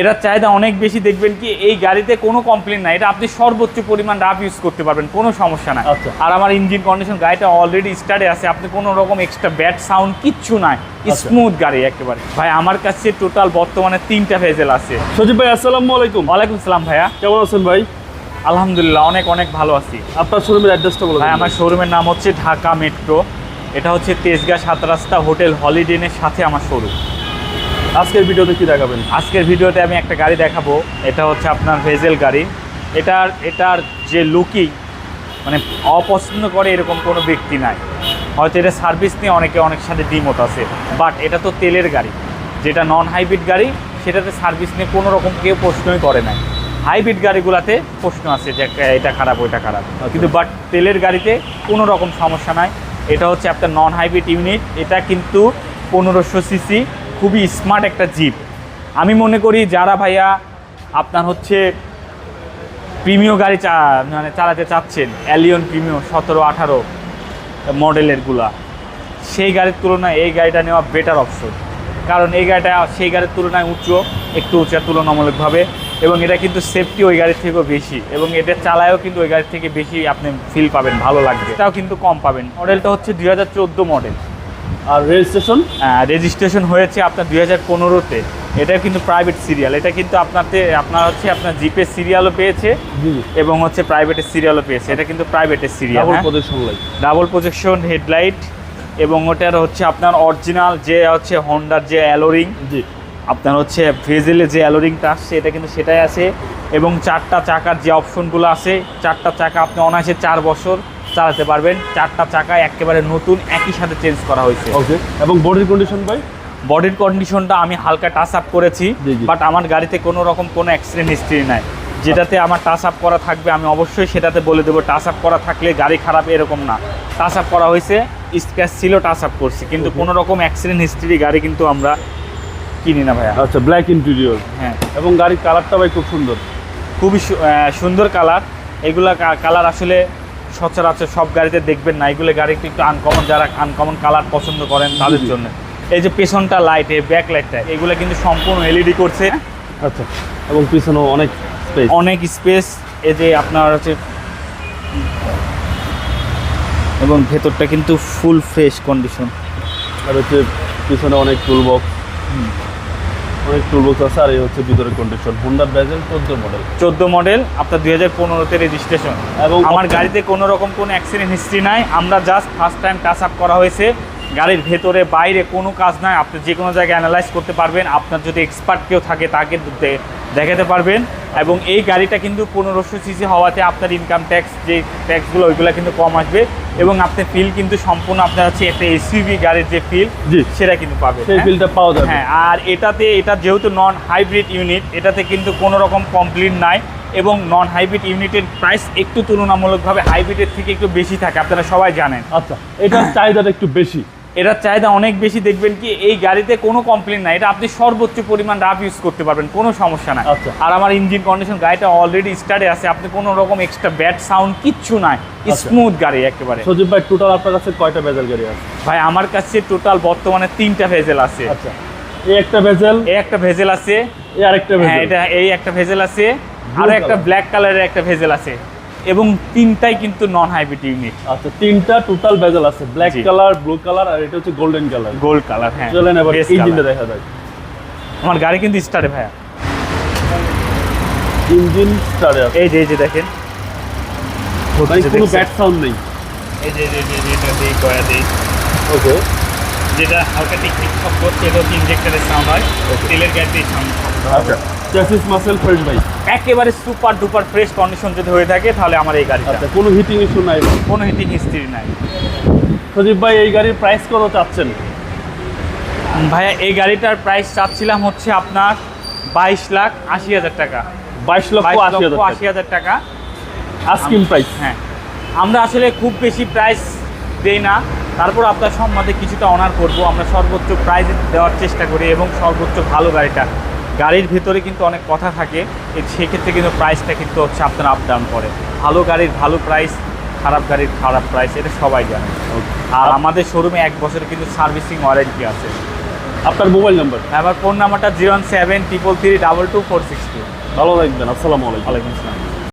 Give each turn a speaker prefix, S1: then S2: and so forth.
S1: এটার চাহিদা অনেক বেশি দেখবেন কি এই গাড়িতে কোনো কমপ্লেন নাই। এটা আপনি সর্বোচ্চ পরিমাণ রাফ ইউজ করতে পারবেন কোনো সমস্যা নাই।
S2: আচ্ছা।
S1: আর আমার ইঞ্জিন কন্ডিশন গাড়িটা অলরেডি স্টার্টে আছে আপনি কোনো রকম এক্সট্রা ব্যাড সাউন্ড কিচ্ছু নাই।
S2: আচ্ছা।
S1: স্মুথ গাড়ি একেবারে। ভাই আমার কাছে টোটাল বর্তমানে তিনটা ভেজেল আছে।
S2: সজীব ভাই আসসালামু আলাইকুম।
S1: ওয়ালাইকুম সালাম ভাইয়া।
S2: কেমন আছেন ভাই?
S1: আলহামদুলিল্লাহ অনেক অনেক ভালো আছি।
S2: আপনার শোরুমের অ্যাড্রেসটা বলে
S1: ভাই আমার শোরুমের নাম হচ্ছে ঢাকা মেট্রো। এটা হচ্ছে তেজগাঁ সাত রাস্তা হোটেল হলিডেনের সাথে আমার শোরুম
S2: আজকের ভিডিওতে কি দেখাবেন?
S1: আজকের ভিডিওতে আমি একটা গাড়ি দেখাবো। এটা হচ্ছে আপনার ভেজেল গাড়ি। এটার এটার যে লুকিং মানে অপছন্দ করে এরকম কোনো ব্যক্তি নাই। হয়তো এটা সার্ভিস নিয়ে অনেকে অনেক সাথে দ্বিমত আছে। বাট এটা তো তেলের গাড়ি। যেটা নন হাইব্রিড গাড়ি সেটাতে সার্ভিস নিয়ে কোনো রকম কেউ প্রশ্নই করে নাই। হাইব্রিড গাড়িগুলোতে প্রশ্ন আছে যে এটা খারাপ ওইটা খারাপ। কিন্তু বাট তেলের গাড়িতে কোনো রকম সমস্যা নাই। এটা হচ্ছে আপনার নন হাইব্রিড ইউনিট এটা কিন্তু পনেরোশো সিসি খুবই স্মার্ট একটা জিপ আমি মনে করি যারা ভাইয়া আপনার হচ্ছে প্রিমিয় গাড়ি চা মানে চালাতে চাচ্ছেন অ্যালিয়ন প্রিমিয় সতেরো, আঠারো মডেলেরগুলা সেই গাড়ির তুলনায় এই গাড়িটা নেওয়া বেটার অপশন কারণ এই গাড়িটা সেই গাড়ির তুলনায় উঁচু, একটু উঁচা, তুলনামূলকভাবে, এবং এটা কিন্তু সেফটি ওই গাড়ির থেকেও বেশি, এবং এটা চালায়ও কিন্তু ওই গাড়ির থেকে বেশি আপনি ফিল পাবেন, ভালো লাগবে। এটাও কিন্তু কম পাবেন। মডেলটা হচ্ছে দুই হাজার চোদ্দ মডেল।
S2: আর রেজিস্ট্রেশন
S1: রেজিস্ট্রেশন হয়েছে আপনার দুই হাজার পনেরোতে। এটা কিন্তু প্রাইভেট সিরিয়াল এটা কিন্তু আপনাতে আপনার হচ্ছে আপনার জিপের সিরিয়ালও পেয়েছে এবং হচ্ছে প্রাইভেটের সিরিয়ালও পেয়েছে। এটা কিন্তু প্রাইভেটের serial
S2: double projection light
S1: double projection headlight এবং ওটার হচ্ছে আপনার অরিজিনাল যে হচ্ছে হন্ডার যে অ্যালোরিং
S2: জি।
S1: আপনার হচ্ছে ভেজেলে যে অ্যালোরিংটা আসছে এটা কিন্তু সেটাই আছে। এবং চারটা চাকার যে অপশনগুলো আছে চারটা চাকা আপনি অনায়াসে চার বছর চালাতে পারবেন। চারটা চাকা একেবারে নতুন একই সাথে চেঞ্জ করা হয়েছে।
S2: ওকে এবং বডির কন্ডিশন ভাই?
S1: বডির কন্ডিশনটা আমি হালকা টাচ আপ করেছি। বাট আমার গাড়িতে কোনো রকম কোনো অ্যাক্সিডেন্ট হিস্ট্রি নাই। যেটাতে আমার টাচ আপ করা থাকবে আমি অবশ্যই সেটাতে বলে দেবো টাচ আপ করা থাকলে গাড়ি খারাপ এরকম না। টাচ আপ করা হয়েছে স্ক্র্যাচ ছিল টাচ আপ করছি। কিন্তু কোনো রকম অ্যাক্সিডেন্ট হিস্ট্রি গাড়ি কিন্তু আমরা কিনি না ভাইয়া।
S2: আচ্ছা ব্ল্যাক ইন্টেরিয়র
S1: হ্যাঁ।
S2: এবং গাড়ির কালারটা ভাই খুব সুন্দর।
S1: খুবই সুন্দর কালার এগুলা কালার আসলে সচরাচর সব গাড়িতে দেখবেন না। এগুলো গাড়ি একটু আনকমন যারা আনকমন কালার পছন্দ করেন তাদের। জন্য। এই যে পেছনটা লাইট এই ব্যাক লাইটটা এগুলো কিন্তু সম্পূর্ণ এলইডি করছে।
S2: আচ্ছা এবং পিছনেও অনেক স্পেস
S1: অনেক স্পেস এই যে আপনার হচ্ছে এবং ভেতরটা কিন্তু ফুল ফ্রেশ কন্ডিশন
S2: আর হচ্ছে পিছনে অনেক টুল বক্স অনেক টুল বক্স আছে আর এই হচ্ছে ভিতরের কন্ডিশন হোন্ডার ব্যাজেল চোদ্দ মডেল
S1: চোদ্দ মডেল আপনার দুই হাজার পনেরোতে রেজিস্ট্রেশন
S2: এবং
S1: আমার গাড়িতে কোনো রকম কোনো অ্যাক্সিডেন্ট হিস্ট্রি নাই। আমরা just first time touch up করা হয়েছে। গাড়ির ভেতরে বাইরে কোনো কাজ নাই। আপনি যে কোনো জায়গায় অ্যানালাইজ করতে পারবেন। আপনার যদি এক্সপার্ট কেউ থাকে তাকে দেখাতে পারবেন। এবং এই গাড়িটা কিন্তু পনেরোশো সিসি হওয়াতে আপনার ইনকাম ট্যাক্স যে ট্যাক্সগুলো ওইগুলো কিন্তু কম আসবে। এবং আপনি ফিল কিন্তু সম্পূর্ণ আপনার হচ্ছে একটা এসইউভি গাড়ির যে ফিল সেটা কিন্তু পাবেন
S2: সেই
S1: ফিলটা
S2: বিলটা পাওয়া যাবে।
S1: হ্যাঁ আর এটাতে এটা যেহেতু নন হাইব্রিড ইউনিট এটাতে কিন্তু কোনো রকম কমপ্লেন নাই এবং নন হাইব্রিড ইউনিটের প্রাইস একটু তুলনামূলকভাবে হাইব্রিডের থেকে একটু বেশি থাকে আপনারা সবাই জানেন।
S2: আচ্ছা এটার চাহিদাটা একটু বেশি।
S1: এটার চাহিদা অনেক বেশি দেখবেন কি এই গাড়িতে কোনো কমপ্লেন নাই। এটা আপনি সর্বোচ্চ পরিমাণ রাফ ইউজ করতে পারবেন কোনো সমস্যা নাই।
S2: আচ্ছা।
S1: আর আমার ইঞ্জিন কন্ডিশন গাড়িটা অলরেডি স্টার্টে আছে আপনি কোনো রকম এক্সট্রা ব্যাড সাউন্ড কিচ্ছু নাই।
S2: আচ্ছা।
S1: স্মুথ গাড়ি একেবারে।
S2: সজীব ভাই টোটাল আপনার কাছে কয়টা ভেজেল গাড়ি আছে?
S1: ভাই আমার কাছে টোটাল বর্তমানে তিনটা ভেজেল আছে।
S2: আচ্ছা। এই একটা ভেজেল
S1: এই একটা ভেজেল আছে।
S2: এই আরেকটা
S1: হ্যাঁ এটা এই একটা ভেজেল আছে। আর একটা ব্ল্যাক কালারের একটা ভেজেল আছে। এবং তিনটাই কিন্তু নন হাইব্রিড ইউনিট
S2: আচ্ছা তিনটা টোটাল ভেজেল আছে। ব্ল্যাক কালার ব্লু কালার আর এটা হচ্ছে গোল্ডেন কালার
S1: গোল্ড কালার হ্যাঁ।
S2: চলেন এবার ইঞ্জিনটা দেখা যায়
S1: আমার গাড়ি কিন্তু স্টারে ভাইয়া।
S2: ইঞ্জিন স্টারে আছে।
S1: এই যে এই যে দেখেন।
S2: কোনো ব্যাড সাউন্ড নেই।
S1: এই যে যে যে যেটা দিই কয়া দিই।
S2: ওকে
S1: যেটা হালকা টিক টিক শব্দ এটা হচ্ছে ইঞ্জেক্টরের সাউন্ড হয়. তেলের গ্যাসেই সাউন্ড
S2: আচ্ছা। চ্যাসিস মাসেল ফ্রেশ ভাই
S1: একেবারে সুপার ডুপার ফ্রেশ কন্ডিশন যদি হয়ে থাকে তাহলে আমার এই গাড়িটা।
S2: আচ্ছা কোনো হিটিং ইস্যু নাই।
S1: কোনো হিটিং হিস্ট্রি নাই।
S2: সজীব ভাই এই গাড়ির প্রাইস কত চাচ্ছেন?
S1: ভাইয়া এই গাড়িটার প্রাইস চাচ্ছিলাম হচ্ছে আপনার বাইশ লাখ আশি হাজার টাকা।
S2: বাইশ লক্ষ আশি হাজার
S1: টাকা।
S2: আস্কিং প্রাইস
S1: হ্যাঁ। আমরা আসলে খুব বেশি প্রাইস দেই না। তারপর আপনার সম্বন্ধে কিছুটা অনার করব। আমরা সর্বোচ্চ প্রাইস দেওয়ার চেষ্টা করি এবং সর্বোচ্চ ভালো গাড়িটা গাড়ির ভেতরে কিন্তু অনেক কথা থাকে সেক্ষেত্রে কিন্তু প্রাইসটা কিন্তু হচ্ছে আপনার আপ ডাউন করে ভালো গাড়ির ভালো প্রাইস খারাপ গাড়ির খারাপ প্রাইস এটা সবাই জানে। আর আমাদের শোরুমে এক বছরে কিন্তু সার্ভিসিং ওয়ারেন্টি আছে।
S2: আপনার মোবাইল নাম্বার
S1: আমার ফোন নাম্বারটা zero one seven triple three double two four six two
S2: ভালো থাকবেন আসসালামু আলাইকুম।
S1: ওয়ালাইকুম আসসালাম।